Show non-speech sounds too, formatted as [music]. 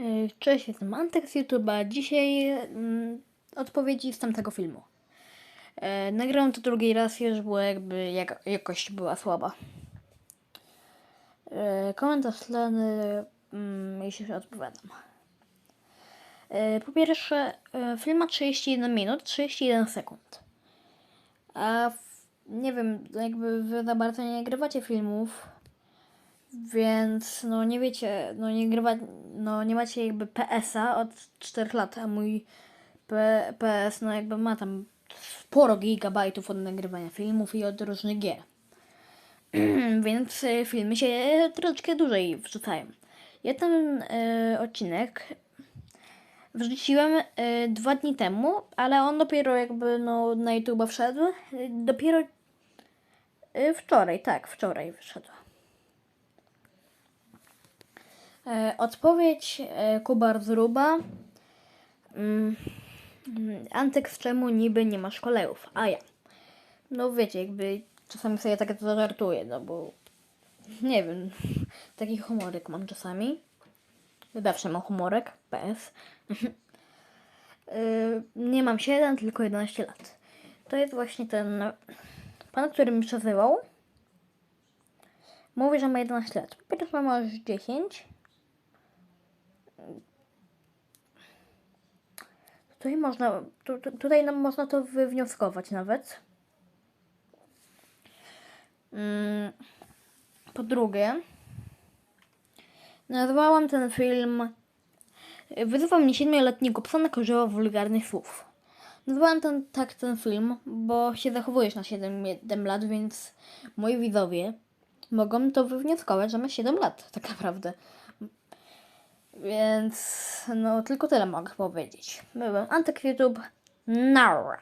Y, Cześć, jestem Antek z YouTube'a. Dzisiaj mm, odpowiedzi z tamtego filmu. E, nagrałem to drugi raz już, bo jakby jak, jakość była słaba. E, komentarz tleny, mm, jeśli odpowiadam. E, po pierwsze, e, film ma 31 minut, 31 sekund. A w, nie wiem, jakby wy za bardzo nie nagrywacie filmów, więc no nie wiecie, no nie grywa, no nie macie jakby PS-a od 4 lat, a mój P- PS no jakby ma tam sporo gigabajtów od nagrywania filmów i od różnych gier. [clears throat] więc y, filmy się troszeczkę dłużej wrzucają. Ja ten y, odcinek wrzuciłem y, dwa dni temu, ale on dopiero jakby no na YouTube wszedł. Y, dopiero y, wczoraj, tak, wczoraj wyszedł. E, Odpowiedź e, Kubar Zruba. Mm, Antek, czemu niby nie masz kolejów? A ja. No wiecie, jakby czasami sobie tak to żartuję, no bo nie wiem, taki humorek mam czasami. Zawsze mam humorek, PS. Y, [laughs] nie mam 7, tylko 11 lat. To jest właśnie ten pan, który mi przezywał. Mówi, że ma 11 lat. Po pierwsze ma już 10. Tutaj można, tu, tu, tutaj nam można to wywnioskować nawet. Mm, Po drugie, nazwałam ten film Wyzywał mnie siedmioletniego psa na korzyło wulgarnych słów. Nazwałam ten, tak ten film, bo się zachowujesz na 7, 7 lat, więc moi widzowie mogą to wywnioskować, że ma 7 lat, tak naprawdę. Więc no tylko tyle mogę powiedzieć. Byłem Antyk YouTube. Nara.